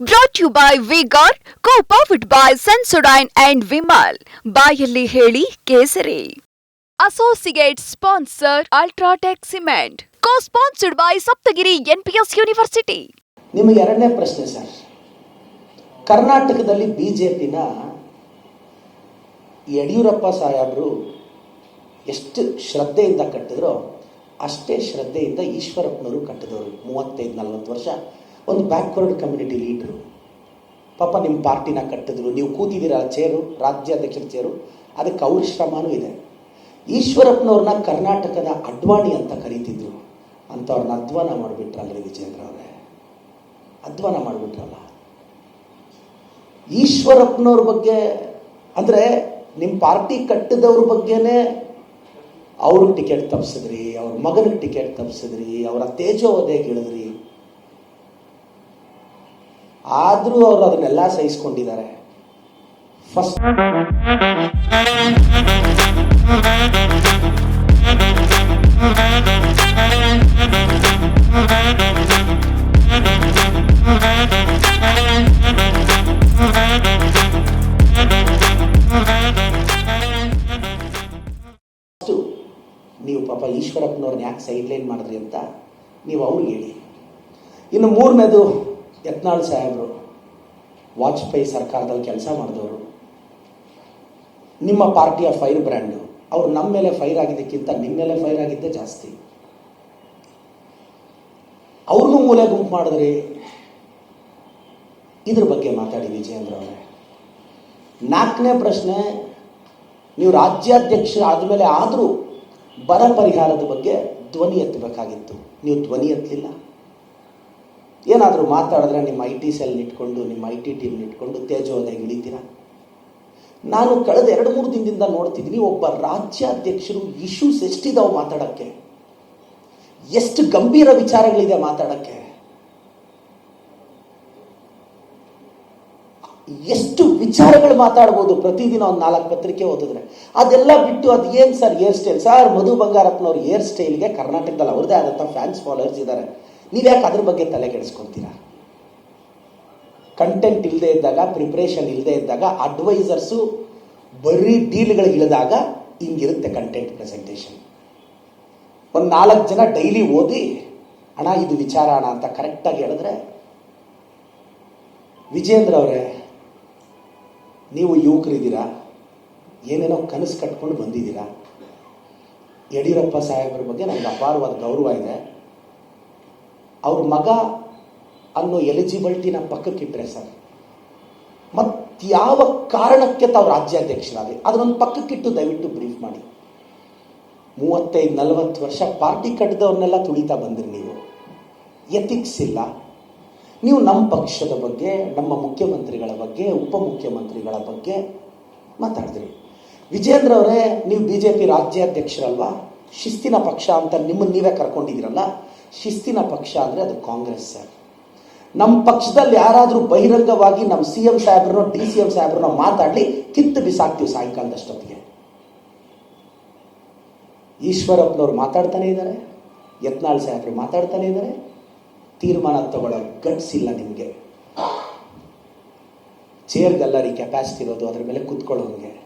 Brought you by vigour co powered by Sensodyne and Vimal ಬಾಯಲ್ಲಿ ಹೇಳಿ Kesari. Associate sponsor UltraTech cement co sponsored by Saptagiri NPS university ನಿಮಗೆ ಎರಡನೇ ಪ್ರಶ್ನೆ sir. ಕರ್ನಾಟಕದಲ್ಲಿ ಬಿಜೆಪಿನ ಯಡಿಯೂರಪ್ಪ ಸಾಹೇಬರು ಎಷ್ಟು ಶ್ರದ್ಧೆಯಿಂದ ಕಟ್ಟಿದ್ರೋ ಅಷ್ಟೇ ಶ್ರದ್ಧೆಯಿಂದ ಈಶ್ವರಪ್ಪನವರು ಕಟ್ಟಿದವರು ಮೂವತ್ತೈದು ನಲವತ್ತು ವರ್ಷ. ಒಂದು ಬ್ಯಾಕ್ವರ್ಡ್ ಕಮ್ಯುನಿಟಿ ಲೀಡ್ರು ಪಾಪ ನಿಮ್ಮ ಪಾರ್ಟಿನ ಕಟ್ಟಿದ್ರು. ನೀವು ಕೂತಿದ್ದೀರ ಚೇರು ರಾಜ್ಯಾಧ್ಯಕ್ಷರ ಚೇರು ಅದಕ್ಕೆ ಅವ್ರ ಶ್ರಮನೂ ಇದೆ. ಈಶ್ವರಪ್ಪನವ್ರನ್ನ ಕರ್ನಾಟಕದ ಅಡ್ವಾಣಿ ಅಂತ ಕರೀತಿದ್ರು. ಅಂಥವ್ರನ್ನ ಅಧ್ವಾನ ಮಾಡಿಬಿಟ್ರಲ್ರಿ ವಿಜೇಂದ್ರ ಅವರೇ? ಅಧ್ವಾನ ಮಾಡಿಬಿಟ್ರಲ್ಲ? ಈಶ್ವರಪ್ಪನವ್ರ ಬಗ್ಗೆ, ಅಂದರೆ ನಿಮ್ಮ ಪಾರ್ಟಿ ಕಟ್ಟಿದವ್ರ ಬಗ್ಗೆನೇ ಅವ್ರಿಗೆ ಟಿಕೆಟ್ ತಪ್ಪಿಸಿದ್ರಿ ಅವ್ರ ಮಗನಿಗೆ ಟಿಕೆಟ್ ತಪ್ಪಿಸಿದ್ರಿ ಅವರ ತೇಜೋವಧೆಗೆ ಇಳಿದ್ರಿ ಆದರೂ ಅವರು ಅದನ್ನೆಲ್ಲ ಸಹಿಸ್ಕೊಂಡಿದ್ದಾರೆ. ಫಸ್ಟ್ ನೀವು ಪಾಪ ಈಶ್ವರಪ್ಪನವ್ರನ್ನ ಯಾಕೆ ಸೈಡ್ಲೈನ್ ಮಾಡಿದ್ರಿ ಅಂತ ನೀವು ಅವ್ರಿಗೆ ಹೇಳಿ. ಇನ್ನು ಮೂರನೇದು ಯತ್ನಾಳ್ ಸಾಹೇಬರು, ವಾಜಪೇಯಿ ಸರ್ಕಾರದಲ್ಲಿ ಕೆಲಸ ಮಾಡಿದವರು, ನಿಮ್ಮ ಪಾರ್ಟಿಯ ಫೈರ್ ಬ್ರ್ಯಾಂಡು, ಅವರು ನಮ್ಮ ಮೇಲೆ ಫೈರ್ ಆಗಿದ್ದಕ್ಕಿಂತ ನಿಮ್ಮ ಮೇಲೆ ಫೈರ್ ಆಗಿದ್ದೇ ಜಾಸ್ತಿ. ಅವ್ರನ್ನೂ ಮೂಲೆ ಗುಂಪು ಮಾಡಿದ್ರಿ ಇದ್ರ ಬಗ್ಗೆ ಮಾತಾಡಿ ವಿಜಯೇಂದ್ರ ಅವರೇ. ನಾಲ್ಕನೇ ಪ್ರಶ್ನೆ, ನೀವು ರಾಜ್ಯಾಧ್ಯಕ್ಷ ಆದಮೇಲೆ ಆದರೂ ಬರ ಪರಿಹಾರದ ಬಗ್ಗೆ ಧ್ವನಿ ಎತ್ತಬೇಕಾಗಿತ್ತು. ನೀವು ಧ್ವನಿ ಎತ್ತಲಿಲ್ಲ. ಏನಾದರೂ ಮಾತಾಡಿದ್ರೆ ನಿಮ್ಮ ಐ ಟಿ ಸೆಲ್ ಇಟ್ಕೊಂಡು, ನಿಮ್ಮ ಐ ಟಿ ಟೀಮ್ ಇಟ್ಕೊಂಡು ತೇಜೋದಯ ಇಳಿತೀರಾ? ನಾನು ಕಳೆದ ಎರಡು ಮೂರು ದಿನದಿಂದ ನೋಡ್ತಿದ್ದೀನಿ, ಒಬ್ಬ ರಾಜ್ಯಾಧ್ಯಕ್ಷರು ಇಶ್ಯೂಸ್ ಎಷ್ಟಿದಾವೆ ಮಾತಾಡೋಕ್ಕೆ. ಎಷ್ಟು ಗಂಭೀರ ವಿಚಾರಗಳಿದೆ ಮಾತಾಡೋಕ್ಕೆ. ಎಷ್ಟು ವಿಚಾರಗಳು ಮಾತಾಡ್ಬೋದು ಪ್ರತಿದಿನ ಒಂದು ನಾಲ್ಕು ಪತ್ರಿಕೆ ಓದಿದ್ರೆ. ಅದೆಲ್ಲ ಬಿಟ್ಟು ಅದು ಏನು sir hair style sir Madhu ಬಂಗಾರಪ್ಪನವ್ರ hair ಸ್ಟೈಲ್ಗೆ ಕರ್ನಾಟಕದಲ್ಲಿ ಅವ್ರದ್ದೇ ಆದಂಥ ಫ್ಯಾನ್ಸ್ ಫಾಲೋವರ್ಸ್ ಇದ್ದಾರೆ ನೀವ್ಯಾಕೆ ಅದ್ರ ಬಗ್ಗೆ ತಲೆ ಕೆಡಿಸ್ಕೊತೀರಾ? ಕಂಟೆಂಟ್ ಇಲ್ಲದೆ ಇದ್ದಾಗ ಪ್ರಿಪ್ರೇಷನ್ ಇಲ್ಲದೆ ಇದ್ದಾಗ ಅಡ್ವೈಸರ್ಸು ಬರೀ ಡೀಲ್ಗಳಿಗೆ ಇಳಿದಾಗ ಹಿಂಗಿರುತ್ತೆ ಕಂಟೆಂಟ್ ಪ್ರೆಸೆಂಟೇಷನ್ ಒಂದು ನಾಲ್ಕು ಜನ ಡೈಲಿ ಓದಿ, ಅಣ್ಣ, ಇದು ವಿಚಾರ ಅಣ್ಣ ಅಂತ ಕರೆಕ್ಟಾಗಿ ಹೇಳಿದ್ರೆ, ವಿಜೇಂದ್ರ ಅವರೇ, ನೀವು ಯುವಕರಿದ್ದೀರಾ ಏನೇನೋ ಕನಸು ಕಟ್ಕೊಂಡು ಬಂದಿದ್ದೀರಾ? ಯಡಿಯೂರಪ್ಪ ಸಾಹೇಬರ ಬಗ್ಗೆ ನನಗೆ ಅಪಾರವಾದ ಗೌರವ ಇದೆ. ಅವ್ರ ಮಗ ಅನ್ನೋ ಎಲಿಜಿಬಿಲಿಟಿನ ಪಕ್ಕಕ್ಕಿಟ್ಟರೆ ಸರ್ ಮತ್ತಾವ ಕಾರಣಕ್ಕೆ ತಾವು ರಾಜ್ಯಾಧ್ಯಕ್ಷರಾದ್ರಿ ಅದನ್ನೊಂದು ಪಕ್ಕಕ್ಕಿಟ್ಟು ದಯವಿಟ್ಟು ಬ್ರೀಫ್ ಮಾಡಿ. ಮೂವತ್ತೈದು, ನಲವತ್ತು ವರ್ಷ ಪಾರ್ಟಿ ಕಟ್ಟಿದವ್ರನ್ನೆಲ್ಲ ತುಳಿತಾ ಬಂದ್ರಿ ನೀವು. ಎಥಿಕ್ಸ್ ಇಲ್ಲ. ನೀವು ನಮ್ಮ ಪಕ್ಷದ ಬಗ್ಗೆ, ನಮ್ಮ ಮುಖ್ಯಮಂತ್ರಿಗಳ ಬಗ್ಗೆ ಉಪಮುಖ್ಯಮಂತ್ರಿಗಳ ಬಗ್ಗೆ ಮಾತಾಡಿದ್ರಿ. ವಿಜೇಂದ್ರ ಅವರೇ, ನೀವು ಬಿ ಜೆ ಪಿ ರಾಜ್ಯಾಧ್ಯಕ್ಷರಲ್ವಾ? ಶಿಸ್ತಿನ ಪಕ್ಷ ಅಂತ ನಿಮ್ಮನ್ನು ನೀವೇ ಕರ್ಕೊಂಡಿದ್ದೀರಲ್ಲ? ಶಿಸ್ತಿನ ಪಕ್ಷ ಅಂದರೆ ಅದು ಕಾಂಗ್ರೆಸ್ ಸರ್. ನಮ್ಮ ಪಕ್ಷದಲ್ಲಿ ಯಾರಾದರೂ ಬಹಿರಂಗವಾಗಿ ನಮ್ಮ ಸಿ ಎಂ ಸಾಹೇಬ್ರನ್ನೋ, ಡಿ ಸಿ ಎಂ ಸಾಹೇಬ್ರನ್ನೋ ಮಾತಾಡಲಿ, ಕಿತ್ತು ಬಿಸಾಕ್ತೀವಿ ಸಾಯಂಕಾಲದಷ್ಟೊತ್ತಿಗೆ. ಈಶ್ವರಪ್ಪನವ್ರು ಮಾತಾಡ್ತಾನೆ ಇದ್ದಾರೆ, ಯತ್ನಾಳ್ ಸಾಹೇಬ್ರು ಮಾತಾಡ್ತಾನೆ ಇದ್ದಾರೆ, ತೀರ್ಮಾನ ತಗೊಳ್ಳೋ ಗಟ್ಸಿಲ್ಲ ನಿಮಗೆ. ಚೇರ್ ಗಲ್ಲರಿ ಕೆಪಾಸಿಟಿ ಇರೋದು, ಅದ್ರ ಮೇಲೆ ಕುತ್ಕೊಳ್ಳೋಂಗೆ.